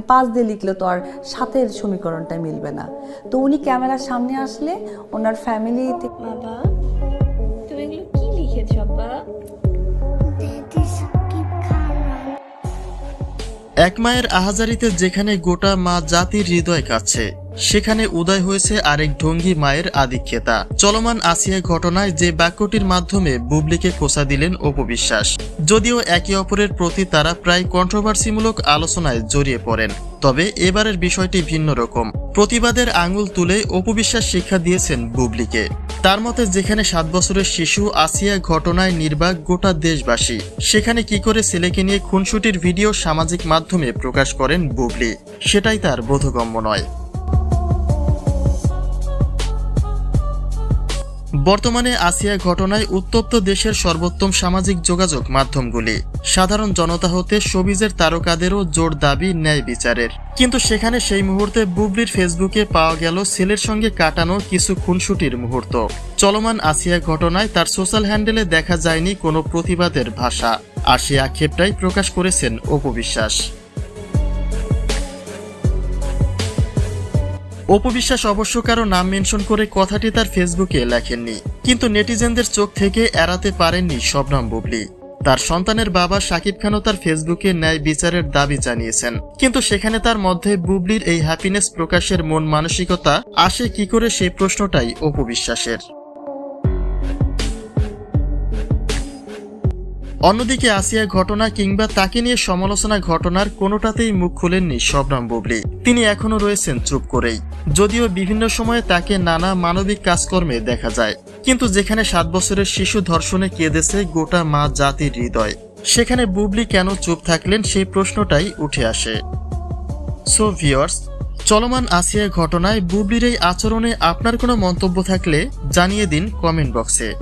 পাঁচ দিয়ে লিখলে তো আর সাতের সমীকরণটা মিলবে না। তো উনি ক্যামেরার সামনে আসলে ওনার ফ্যামিলি বাবা তুমি এগুলো কি লিখেছ আব্বা? এক মায়ের আহাজারিতে যেখানে গোটা মা জাতির হৃদয় কাছে সেখানে উদয় হয়েছে আরেক ঢঙ্গি মায়ের আধিক্যতা। চলমান আসিয়া ঘটনায় যে বাক্যটির মাধ্যমে বুবলিকে খোসা দিলেন অপবিশ্বাস যদিও একে অপরের প্রতি তারা প্রায় কন্ট্রোভার্সিমূলক আলোচনায় জড়িয়ে পড়েন, তবে এবারের বিষয়টি ভিন্ন রকম। প্রতিবাদের আঙুল তুলে অপবিশ্বাস শিক্ষা দিয়েছেন বুবলিকে। তার মতে, যেখানে সাত বছরের শিশু আসিয়া ঘটনায় নির্বাক গোটা দেশবাসী, সেখানে কি করে ছেলেকে নিয়ে খুনসুটির ভিডিও সামাজিক মাধ্যমে প্রকাশ করেন বুবলি, সেটাই তার বোধগম্য নয়। বর্তমানে আসিয়া ঘটনায় উত্তপ্ত দেশের সর্বোত্তম সামাজিক যোগাযোগ মাধ্যমগুলি। সাধারণ জনতা হতে সবিজের তারকাদেরও জোর দাবি ন্যায় বিচারের। কিন্তু সেখানে সেই মুহূর্তে বুবলির ফেসবুকে পাওয়া গেল ছেলের সঙ্গে কাটানো কিছু খুনসুটির মুহূর্ত। চলমান আসিয়া ঘটনায় তার সোশ্যাল হ্যান্ডেলে দেখা যায়নি কোনো প্রতিবাদের ভাষা। আর সে আক্ষেপটাই প্রকাশ করেছেন অপবিশ্বাস অপবিশ্বাস অবশ্য কারও নাম মেনশন করে কথাটি তার ফেসবুকে লেখেননি, কিন্তু নেটিজেনদের চোখ থেকে এড়াতে পারেননি শবনম বুবলি। তার সন্তানের বাবা শাকিব খানও তার ফেসবুকে ন্যায় বিচারের দাবি জানিয়েছেন, কিন্তু সেখানে তার মধ্যে বুবলির এই হ্যাপিনেস প্রকাশের মন মানসিকতা আসে কি করে সেই প্রশ্নটাই অপবিশ্বাসের। অন্যদিকে আসিয়া ঘটনা কিংবা তাকে নিয়ে সমালোচনা ঘটনার কোনোটাতেই মুখ খুলেননি শবনম বুবলি। তিনি এখনও রয়েছেন চুপ করেই। যদিও বিভিন্ন সময়ে তাকে নানা মানবিক কাজকর্মে দেখা যায়। কিন্তু যেখানে সাত বছরের শিশু ধর্ষণে কেঁদেছে গোটা মা জাতির হৃদয়, সেখানে বুবলি কেন চুপ থাকলেন সেই প্রশ্নটাই উঠে আসে। সো ভিওর্স চলমান আসিয়া ঘটনায় বুবলির এই আচরণে আপনার কোনো মন্তব্য থাকলে জানিয়ে দিন কমেন্ট বক্সে।